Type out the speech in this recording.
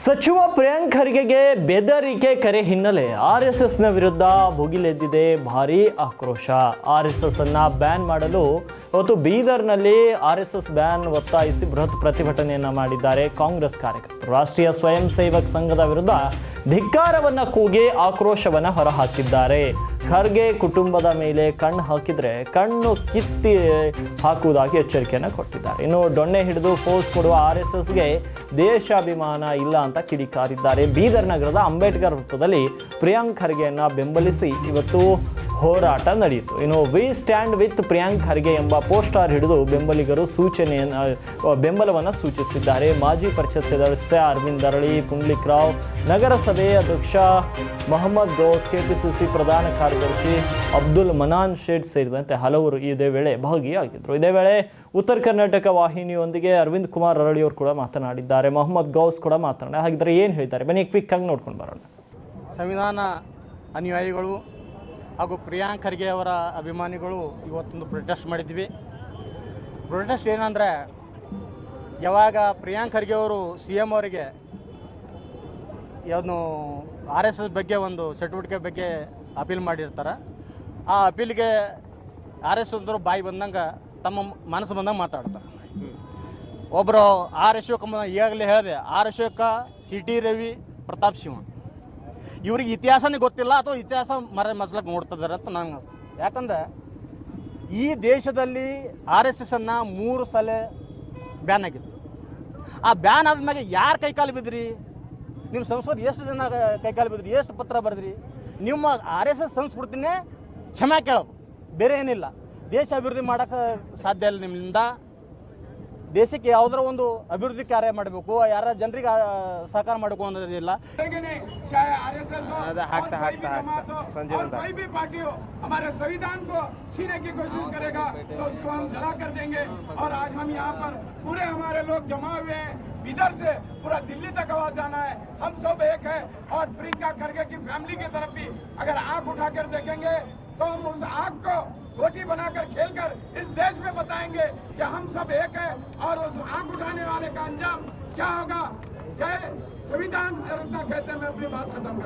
ಸಚಿವ ಪ್ರಿಯಾಂಕ್ ಖರ್ಗೆಗೆ ಬೆದರಿಕೆ ಕರೆ ಹಿನ್ನೆಲೆ ಆರ್ ಎಸ್ ಎಸ್ನ ವಿರುದ್ಧ ಭುಗಿಲೆದ್ದಿದೆ ಭಾರೀ ಆಕ್ರೋಶ. ಆರ್ ಎಸ್ ಎಸ್ ಅನ್ನ ಬ್ಯಾನ್ ಮಾಡಲು ಇವತ್ತು ಬೀದರ್ನಲ್ಲಿ ಆರ್ ಎಸ್ ಎಸ್ ಬ್ಯಾನ್ ಒತ್ತಾಯಿಸಿ ಬೃಹತ್ ಪ್ರತಿಭಟನೆಯನ್ನ ಮಾಡಿದ್ದಾರೆ ಕಾಂಗ್ರೆಸ್ ಕಾರ್ಯಕರ್ತರು. ರಾಷ್ಟ್ರೀಯ ಸ್ವಯಂ ಸೇವಕ್ ಸಂಘದ ವಿರುದ್ಧ ಧಿಕ್ಕಾರವನ್ನ ಕೂಗಿ ಆಕ್ರೋಶವನ್ನ ಹೊರಹಾಕಿದ್ದಾರೆ. ಖರ್ಗೆ ಕುಟುಂಬದ ಮೇಲೆ ಕಣ್ಣು ಹಾಕಿದ್ರೆ ಕಣ್ಣು ಕಿತ್ತಿ ಹಾಕುವುದಾಗಿ ಎಚ್ಚರಿಕೆಯನ್ನು ಕೊಟ್ಟಿದ್ದಾರೆ. ಇನ್ನು ಡೊಣ್ಣೆ ಹಿಡಿದು ಫೋರ್ಸ್ ಕೊಡುವ ಆರ್ ಎಸ್ ಎಸ್ಗೆ ದೇಶಾಭಿಮಾನ ಇಲ್ಲ ಅಂತ ಕಿಡಿಕಾರಿದ್ದಾರೆ. ಬೀದರ್ ನಗರದ ಅಂಬೇಡ್ಕರ್ ವೃತ್ತದಲ್ಲಿ ಪ್ರಿಯಾಂಕ್ ಖರ್ಗೆಯನ್ನ ಬೆಂಬಲಿಸಿ ಇವತ್ತು ಹೋರಾಟ ನಡೆಯಿತು. ಇನ್ನು we stand with Priyank Kharge ಎಂಬ ಪೋಸ್ಟರ್ ಹಿಡಿದು ಬೆಂಬಲಿಗರು ಸೂಚನೆಯನ್ನು ಬೆಂಬಲವನ್ನು ಸೂಚಿಸಿದ್ದಾರೆ. ಮಾಜಿ ಪರಿಷತ್ ಸದಸ್ಯ ಅರವಿಂದ್ ಅರಳಿ ಪುಂಡ್ಲಿಕ್ ರಾವ್, ನಗರಸಭೆ ಅಧ್ಯಕ್ಷ ಮೊಹಮ್ಮದ್ ಗೌಸ್, ಕೆಪಿಸಿಸಿ ಪ್ರಧಾನ ಕಾರ್ಯದರ್ಶಿ ಅಬ್ದುಲ್ ಮನಾನ್ ಶೇಟ್ ಸೇರಿದಂತೆ ಹಲವರು ಇದೇ ವೇಳೆ ಭಾಗಿಯಾಗಿದ್ದರು. ಇದೇ ವೇಳೆ ಉತ್ತರ ಕರ್ನಾಟಕ ವಾಹಿನಿಯೊಂದಿಗೆ ಅರವಿಂದ್ ಕುಮಾರ್ ಅರಳಿಯವರು ಕೂಡ ಮಾತನಾಡಿದ್ದಾರೆ. ಮೊಹಮ್ಮದ್ ಗೌಸ್ ಕೂಡ ಮಾತನಾಡಿದ್ದಾರೆ ಹಾಗಿದ್ರೆ ಏನು ಹೇಳ್ತಾರೆ? ಬನ್ನಿ ಕ್ವಿಕ್ ಆಗಿ ನೋಡ್ಕೊಂಡು ಬರೋಣ. ಸಂವಿಧಾನ ಅನುಯಾಯಿಗಳು ಹಾಗೂ ಪ್ರಿಯಾಂಕ್ ಖರ್ಗೆ ಅವರ ಅಭಿಮಾನಿಗಳು ಇವತ್ತೊಂದು ಪ್ರೊಟೆಸ್ಟ್ ಮಾಡಿದ್ವಿ. ಪ್ರೊಟೆಸ್ಟ್ ಏನಂದರೆ, ಯಾವಾಗ ಪ್ರಿಯಾಂಕ್ ಖರ್ಗೆ ಅವರು ಸಿ ಎಂ ಅವರಿಗೆ ಯಾವ್ದು ಆರ್ ಎಸ್ ಎಸ್ ಬಗ್ಗೆ ಒಂದು ಚಟುವಟಿಕೆ ಬಗ್ಗೆ ಅಪೀಲ್ ಮಾಡಿರ್ತಾರೆ, ಆ ಅಪೀಲ್ಗೆ ಆರ್ ಎಸ್ ಎಸ್ ಬಾಯಿ ಬಂದಂಗೆ ತಮ್ಮ ಮನಸ್ಸು ಬಂದಂಗೆ ಮಾತಾಡ್ತಾರೆ. ಒಬ್ಬರು ಆರ್ ಅಶೋಕ ಈಗಾಗಲೇ ಹೇಳಿದೆ R Ashoka C T Ravi Pratap Shiva ಇವ್ರಿಗೆ ಇತಿಹಾಸನೇ ಗೊತ್ತಿಲ್ಲ ಅಥವಾ ಇತಿಹಾಸ ಮರ ಮಸಲಕ್ಕೆ ನೋಡ್ತಿದ್ದಾರೆ ಅಂತ ಅನ್ಸುತ್ತೆ. ಯಾಕಂದ್ರೆ ಈ ದೇಶದಲ್ಲಿ ಆರ್ ಎಸ್ ಎಸ್ ಅನ್ನ ಮೂರು ಸಲ ಬ್ಯಾನ್ ಆಗಿತ್ತು. ಆ ಬ್ಯಾನ್ ಆದ್ಮೇಲೆ ಯಾರು ಕೈಕಾಲು ಬಿದ್ರಿ? ನಿಮ್ಮ ಸಂಸ್ಕೃತಿ ಎಷ್ಟು ಜನ ಕೈಕಾಲು ಬಿದ್ರಿ? ಎಷ್ಟು ಪತ್ರ ಬರೆದ್ರಿ? ನಿಮ್ಮ ಆರ್ ಎಸ್ ಎಸ್ ಸಂಸ್ಕೃತಿನೇ ಕ್ಷಮೆ ಕೇಳೋದು. ಬೇರೆ ಏನಿಲ್ಲ. ದೇಶ ಅಭಿವೃದ್ಧಿ ಮಾಡೋಕ್ಕೆ ಸಾಧ್ಯ ಇಲ್ಲ ನಿಮ್ಮಿಂದ. ದೇಶಕ್ಕೆ ಯಾವ್ದಾರ ಒಂದು ಅಭಿವೃದ್ಧಿ ಕಾರ್ಯ ಮಾಡಬೇಕು ಯಾರ ಜನರಿಗೆ ಆ, ಸಹಕಾರ ಮಾಡಬೇಕು ಅನ್ನೋದಿಲ್ಲ करेंगे नहीं चाहे आरएसएस हो अरे हाकता, और कोई भी हाकता, जमात हो हाकता। संजय और बंदा। कोई भी पार्टी हो हमारे संविधान को छीने की कोशिश करेगा तो उसको हम जला कर देंगे और आज हम यहाँ पर पूरे हमारे लोग जमा हुए हैं इधर से पूरा दिल्ली तक आवाज जाना है हम सब एक है और प्रियंका खरगे की फैमिली की तरफ भी अगर आंख उठाकर देखेंगे तो हम उस आग को गोटी बनाकर खेलकर इस देश में बताएँगे कि हम सब एक है और उस आँख उठाने वाले का अंजाम क्या होगा? जय संविधान कहते मैं अपनी बात खत्म